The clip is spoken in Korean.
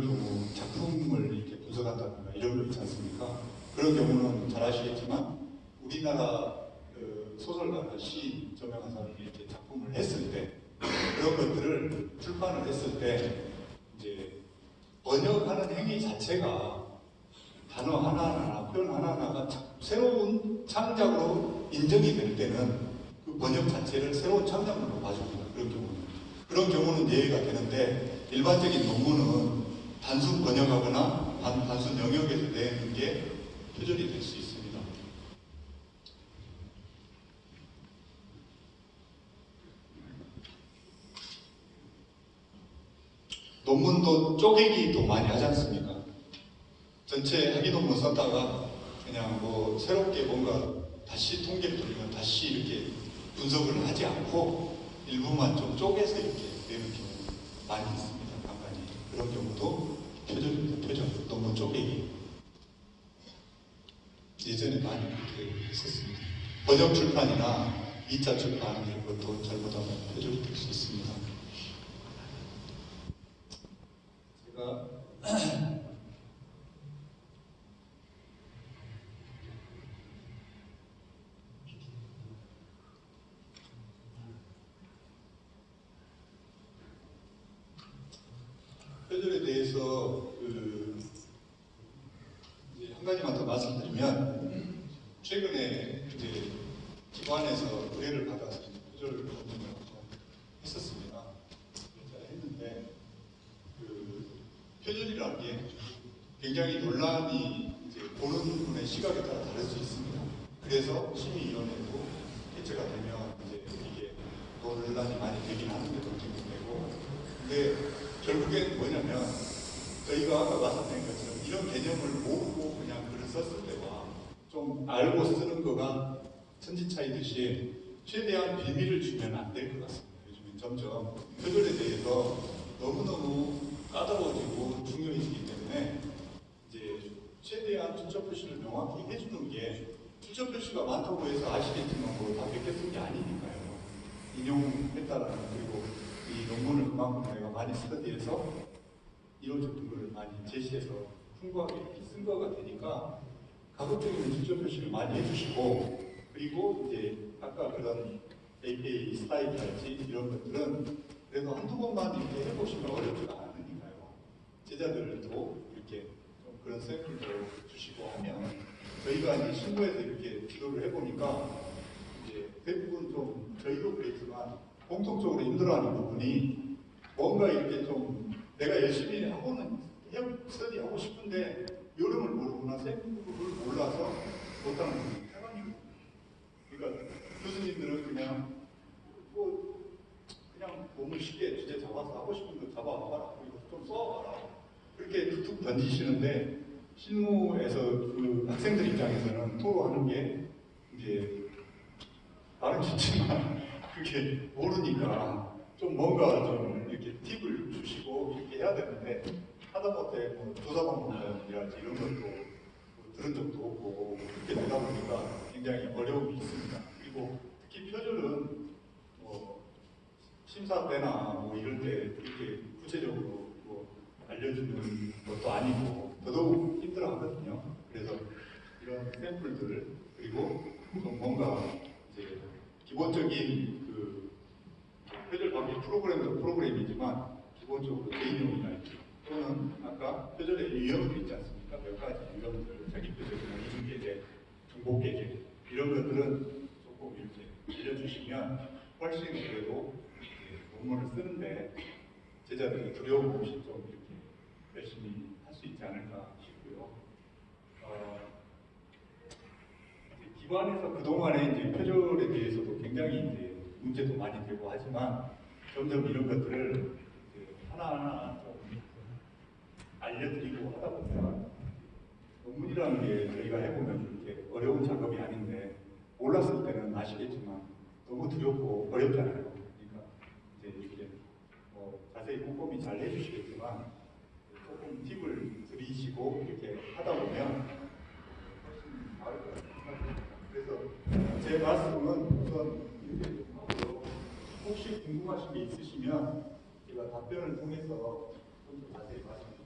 경우 작품을 이렇게 분석한다든가 이런 거 있지 않습니까? 그런 경우는 잘 아시겠지만 우리나라 그 소설가나 시 저명한 사람이 이렇게 작품을 했을 때 그런 것들을 출판을 했을 때 이제 번역하는 행위 자체가 단어 하나하나 표현 하나하나가 자- 새로운 창작으로 인정이 될 때는 그 번역 자체를 새로운 창작물로 봐줍니다. 그런 경우는 그런 경우는 예외가 되는데 일반적인 논문은 단순 번역하거나 단, 단순 영역에서 내는 게 표절이 될 수 있습니다. 논문도 쪼개기 도 많이 하지 않습니까? 전체 학위 논문 썼다가 그냥 뭐 새롭게 뭔가 다시 통계를 돌리면 다시 이렇게 분석을 하지 않고 일부만 좀 쪼개서 이렇게 내는 경우 많이 있습니다. 간간히 그런 경우도 표절입니다. 표절 논문 쪼개기 예전에 많이 그렇게 했었습니다. 번역 출판이나 2차 출판 이런 것도 잘못하면 표절이 될 수 있습니다. 제가 표절에 대해서 그 한 가지만 더 말씀드리면 최근에 이제 기관에서 의뢰를 받아서 좀 했었습니다. 잘 했는데 그 표절이라는 게 굉장히 논란이 이제 보는 분의 시각에 따라 다를 수 있습니다. 그래서 심의위원회도 개최가 되면 이제 이게 논란이 많이 되긴 하는데 논쟁이 되고 근데 결국엔 뭐냐면 저희가 아까 말씀드린 것처럼 이런 개념을 모르고 그냥 글을 썼을 때와 좀 알고 쓰는 거가 천지 차이듯이 최대한 비밀을 주면 안 될 것 같습니다. 요즘엔 점점 표절에 대해서 너무너무 까다로워지고 중요해지기 때문에 이제 최대한 출처 표시를 명확히 해주는 게 출처 표시가 많다고 해서 아시겠지만 뭐다 베껴 쓴게 아니니까요. 인용했다라는 그리고 이 논문을 그만큼 내가 많이 스터디해서 이론적 근거를 많이 제시해서 풍부하게 이렇게 쓴 거가 되니까 가급적이면 출처 표시를 많이 해주시고 그리고 이제 아까 그런 APA 스타일이랄지 이런 것들은 그래도 한두 번만 이렇게 해보시면 어렵지가 않으니까요. 제자들도 이렇게 좀 그런 샘플도 주시고 하면 저희가 이제 신고해서 이렇게 지도를 해보니까 이제 대부분 좀 저희도 그랬지만 공통적으로 힘들어하는 부분이 뭔가 이렇게 좀 내가 열심히 하고는 스터디 하고 싶은데 요령을 모르거나 샘플을 몰라서 못하는 분이 태반이고. 그러니까 교수님들은 그냥 뭐 그냥 몸을 쉽게 주제 잡아서 하고 싶은 거 잡아봐라. 그리고 좀 써봐라. 그렇게 툭툭 던지시는데 실무에서 그 학생들 입장에서는 토로하는 게 이제 나름 좋지만 그게 모르니까 좀 뭔가 좀 이렇게 팁을 주시고 이렇게 해야 되는데 하다못해 뭐 조사 방법이라든지 이런 것도 뭐 들은 적도 없고 그렇게 되다 보니까 굉장히 어려움이 있습니다. 그리고 특히 표절은 뭐 심사 때나 뭐 이럴 때 이렇게 구체적으로 뭐 알려주는 것도 아니고 더더욱 힘들어 하거든요. 그래서 이런 샘플들 그리고 좀 뭔가 이제 기본적인 프로그램도 프로그램이지만 기본적으로 개인용이나 또는 아까 표절의 유형도 있지 않습니까? 몇 가지 유형들 자기 표절이나 이중계제, 중복계제 이런 것들은 조금 이렇게 알려주시면 훨씬 그래도 논문을 쓰는데 제자들이 두려움 없이 좀 이렇게 열심히 할 수 있지 않을까 싶고요. 어, 기관에서 그동안에 이제 표절에 대해서도 굉장히 이제 문제도 많이 되고 하지만 점점 이런 것들을 하나하나 좀 알려드리고 하다 보면 논문이라는 게 저희가 해보면 이렇게 어려운 작업이 아닌데 몰랐을 때는 아시겠지만 너무 두렵고 어렵잖아요. 그러니까 이제 이렇게 뭐 자세히 꼼꼼히 잘 해주시겠지만 조금 팁을 드리시고 이렇게 하다 보면 훨씬 나을 것 같습니다. 그래서 제 말씀은 우선 이렇게 좀 하고요. 혹시 궁금하신 게 있으시면 제가 답변을 통해서 좀 더 자세히 말씀드리겠습니다.